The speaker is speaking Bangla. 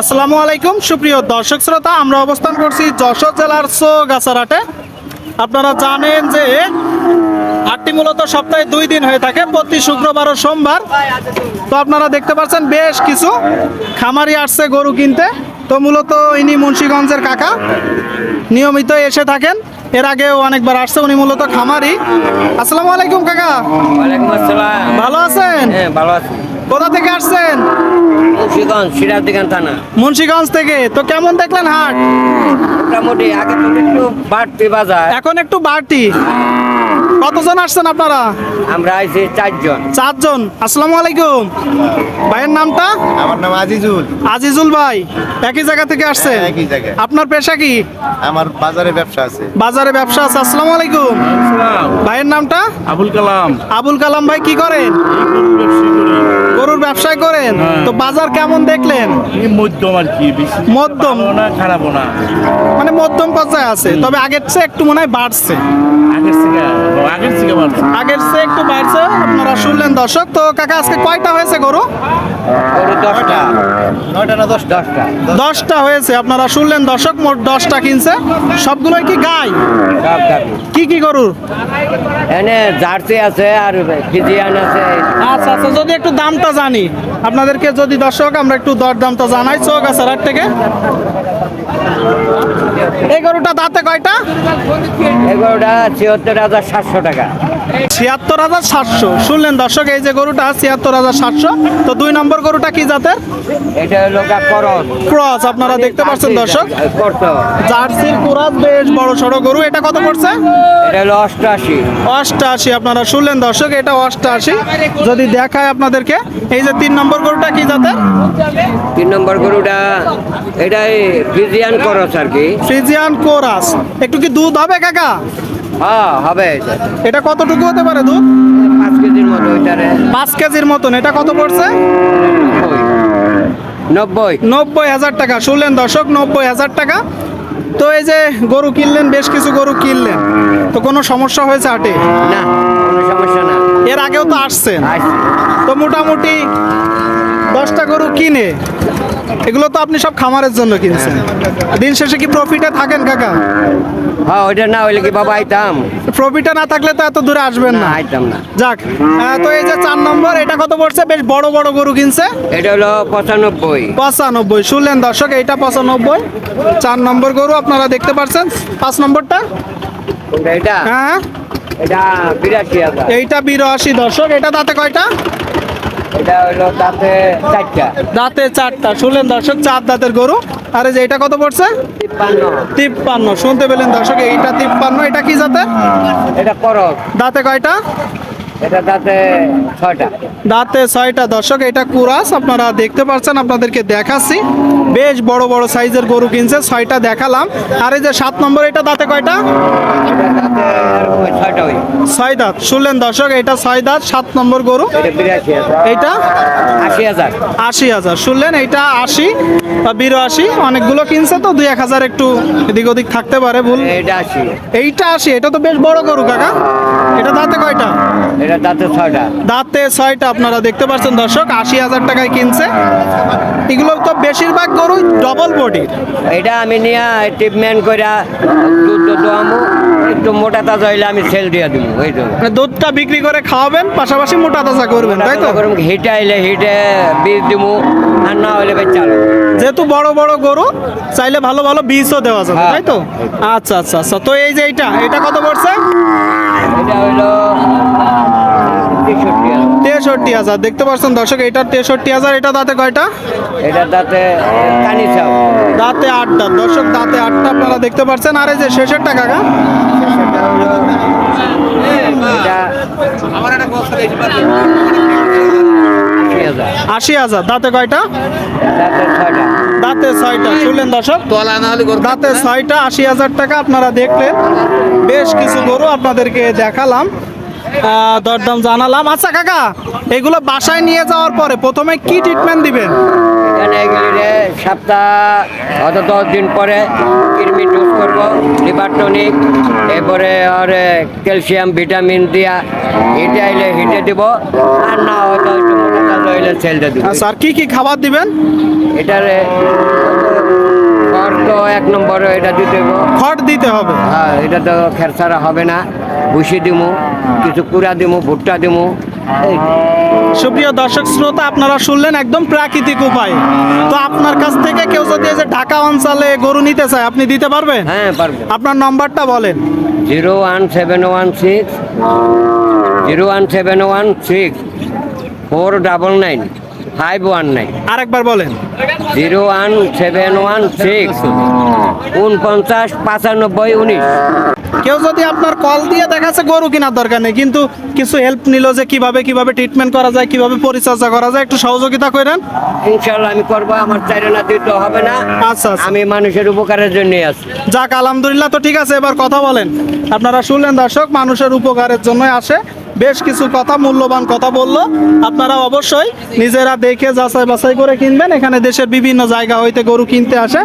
আসসালামু আলাইকুম সুপ্রিয় দর্শক শ্রোতা আমরা অবস্থান করছি যশোর জেলার সোগাছারহাটে আপনারা জানেন যে হাটটি মূলত সপ্তাহে দুই দিন হয়ে থাকে প্রতি শুক্রবার ও সোমবার। তো আপনারা দেখতে পাচ্ছেন বেশ কিছু খামারি আসছে গরু কিনতে। তো মূলত ইনি মুন্সীগঞ্জের কাকা নিয়মিত এসে থাকেন। এর আগেও অনেকবার আসছে উনি মূলত খামারি। আসসালামু আলাইকুম কাকা। ভালো আছেন? হ্যাঁ ভালো আছি। কোথা থেকে আসছেন? মুন্সিগঞ্জ সিরাজদিগান থানা। মুন্সীগঞ্জ থেকে। তো কেমন দেখলেন হাট? মোটামুটি আগে তো একটু বাড়তি বাজার। এখন একটু বাড়তি। কতজন আসছেন আপনারা? আমরা আইছি চারজন। চারজন। আসসালামু আলাইকুম। ভাইয়ের নামটা? আমার নাম আজিজুল। আজিজুল ভাই একই জায়গা থেকে আসছে একই জায়গায়। আপনার পেশা কি? আমার বাজারে ব্যবসা আছে। বাজারে ব্যবসা আছে। আসসালামু আলাইকুম। ভাইয়ের নামটা? আবুল কালাম। আবুল কালাম ভাই কি করেন? গরুর ব্যবসায় করেন? হ্যাঁ। তো বাজার কেমন দেখলেন? মধ্যম আর কি মধ্যম। না খারাপ না। মানে মধ্যম পর্যায়ে আছে তবে আগের চেয়ে একটু মনে হয় বাড়ছে। আগের থেকে আগের থেকে বাড়ছে। আগের চেয়ে একটু বাড়ছে আপনারা শুনলেন দর্শক তো কাকা আজকে কয়টা হয়েছে গরু? গরু দশটা। নয়টা না দশটা? দশটা। দশটা হয়েছে আপনারা শুনলেন দর্শক মোট দশটা কিনছে। সবগুলোই কি গাই? কি কি গরুর এনে জার্সি আছে আর ফিজিয়ান আছে। আচ্ছা আচ্ছা যদি একটু দামটা জানি। আপনাদেরকে যদি দর্শক আমরা একটু দর দামটা জানাই চোখ আছে রাত থেকে। এই গরুটা দাঁতে কয়টা? এই গরুটা ছিয়াত্তর হাজার সাতশো টাকা। ছিয়াত্তর হাজার সাতশো। শুনলেন দর্শক এই যে গরুটা ছিয়াত্তর হাজার সাতশো। তো দুই নম্বর গরুটা কি জাতের? এটা হলো ক্রস। আপনারা দেখতে পাচ্ছেন দর্শক। জার্সির কুরাস বেশ বড় সড়ো গরু। এটা কত পড়ছে? এটা হলো অষ্টআশি। অষ্টআশি আপনারা শুনলেন দর্শক এটা অষ্টআশি। যদি দেখায় আপনাদেরকে এই যে তিন নম্বর গরুটা কি জাতের? তিন নম্বর গরুটা এটাই ফিজিয়ান করস আর কি। ফ্রিজিয়ান কোরাস একটু কি দুধ হবে কাকা? হ্যাঁ হবে এটা। কতটুকু হতে পারে দুধ? পাঁচ কেজির মতো ওইটারে পাঁচ কেজির মতন। এটা কত পড়ছে? নব্বই। নব্বই। হাজার টাকা। শুনলেন দর্শক নব্বই হাজার টাকা। তো এই যে গরু কিনলেন বেশ কিছু গরু কিনলেন। তো কোনো সমস্যা হয়েছে হাটে? না কোনো সমস্যা না। এর আগেও তো আসছেন আসছি। তো মোটামুটি দশটা গরু কিনে এগুলো তো আপনি সব খামারের জন্য কিনছেন। দিন শেষে কি প্রফিটে থাকেন কাকা? হ্যাঁ ওইটা না হইলে কি বাবা আইতাম? প্রফিটে না থাকলে তো এত দূরে আসবেন না। আইতাম না। যাক তো এই যে চার নম্বর এটা কত পড়ছে? বেশ বড় বড় গরু কিনছে? এটা হলো পঁচানব্বই। পঁচানব্বই। শুনলেন দর্শক এইটা পঁচানব্বই। চার নম্বর গরু আপনারা দেখতে পাচ্ছেন। পাঁচ নম্বরটা? এটা? হ্যাঁ। এটা বিরাশি এইটা বিরাশি দর্শক এটা দাঁতে কয়টা? এটা হলো তাতে চারটা। দাঁতে চারটা। শুনলেন দর্শক চার দাঁতের গরু। আরে যে এটা কত পড়ছে? তিপ্পান্ন। শুনতে পেলেন দর্শক এইটা তিপ্পান্ন এটা কি জাতের? এটা করক। দাঁতে কয়টা? এটা তাতে ছয়টা। দাঁতে ছয়টা। দর্শক এটা কুরাস আপনারা দেখতে পাচ্ছেন আপনাদেরকে দেখাচ্ছি। বেশ বড় বড় সাইজের গরু কিনছে ছয়টা দেখালাম। আর এই যে সাত নম্বর এটা দাঁতে কয়টা? এটা ছয় দাঁত। শুনলেন দর্শক এটা ছয় দাঁত সাত নম্বর গরু। এটা আশি হাজার। আশি হাজার। শুনলেন এইটা আশি বা বিরাশি অনেকগুলো কিনছে তো দুই এক হাজার একটু এদিক ওদিক থাকতে পারে ভুল। এটা আশি। এইটা আশি এটা তো বেশ বড় গরু কাকা। এটা দাঁতে কয়টা? এটা তাতে ছয়টা। দাঁতে ছয়টা আপনারা দেখতে পাচ্ছেন দর্শক আশি হাজার টাকায় কিনছে। এগুলো তো বেশিরভাগ গরু ডবল বডি এটা আমি নিয়ে ট্রিটমেন্ট করে দুধ দোয়ামু একটু মোটা তাজা হইলে আমি সেল দিয়ে দিব ওই তো। মানে দুধটা বিক্রি করে খাওয়াবেন পাশাপাশি মোটা তাজা করবেন তাই তো? হিটে আইলে হিটে বীজ দিব আর না হইলে বেচাল যেহেতু বড় বড় গরু চাইলে ভালো ভালো বীজও দেওয়া যাবে হ্যাঁ। তাই তো? আচ্ছা আচ্ছা আচ্ছা। তো এই যে এইটা এটা কত পড়ছে? এটা হইল। তেষট্টি হাজার। দেখতে পাচ্ছেন দর্শক এটা তেষট্টি হাজার এটা দাঁতে কয়টা? এটা চাও দাঁতে আটটা। দর্শক দাঁতে আটটা আপনারা দেখতে পাচ্ছেন। আর এই যে শেষের টাকা গা আশি হাজার। দাঁতে কয়টা? দাঁতে ছয়টা। শুনলেন দর্শক? দাঁতে ছয়টা আশি হাজার টাকা আপনারা দেখলেন। বেশ কিছু গরু আপনাদেরকে দেখালাম। দরদাম জানালাম। আচ্ছা কাকা এগুলো বাসায় নিয়ে যাওয়ার পরে প্রথমে কি ট্রিটমেন্ট দিবেন? সপ্তাহ অত দশ দিন পরে কৃমি ডোজ করব লিভার টনিক এরপরে আর ক্যালসিয়াম ভিটামিন দিয়া হিটে আইলে হিটে দিব আর না হয়তো তাজা সেলটা দিব। আচ্ছা আর কি কি খাবার দিবেন? এটার খড় তো এক নম্বর এটা দিতে হইব। খড় দিতে হবে। হ্যাঁ এটা তো খের ছাড়া হবে না ভুসি দিমু। কিছু কুড়া দিমু ভুট্টা দিমু। সুপ্রিয় দর্শক শ্রোতা আপনারা শুনলেন একদম প্রাকৃতিক উপায়। তো আপনার কাছ থেকে কেউ যদি এই যে ঢাকা অঞ্চলে গরু নিতে চায় আপনি দিতে পারবেন? হ্যাঁ পারব। আপনার নম্বরটা বলেন। Zero one seven one six zero one seven one six four double nine five one nine. আরেকবার বলেন। Zero one seven one six উনপঞ্চাশ পঁচানব্বই উনিশ কেউ যদি আপনার কল দিয়ে দেখাচ্ছে গরু কেনার দরকার নেই কিন্তু কিছু হেল্প নিল যে কীভাবে কীভাবে ট্রিটমেন্ট করা যায় কীভাবে পরিচর্যা করা যায় একটু সহযোগিতা করেন। ইনশাল্লাহ আমি করব আমার চাইনা দিতে হবে না। আচ্ছা আচ্ছা। আমি মানুষের উপকারের জন্য আছি। যাক আলহামদুলিল্লাহ তো ঠিক আছে এবার কথা বলেন। আপনারা শুনলেন দর্শক মানুষের উপকারের জন্য আসে। বেশ কিছু কথা মূল্যবান কথা বলল। আপনারা অবশ্যই নিজেরা দেখে যাচাই বাছাই করে কিনবেন। এখানে দেশের বিভিন্ন জায়গা হইতে গরু কিনতে আসে।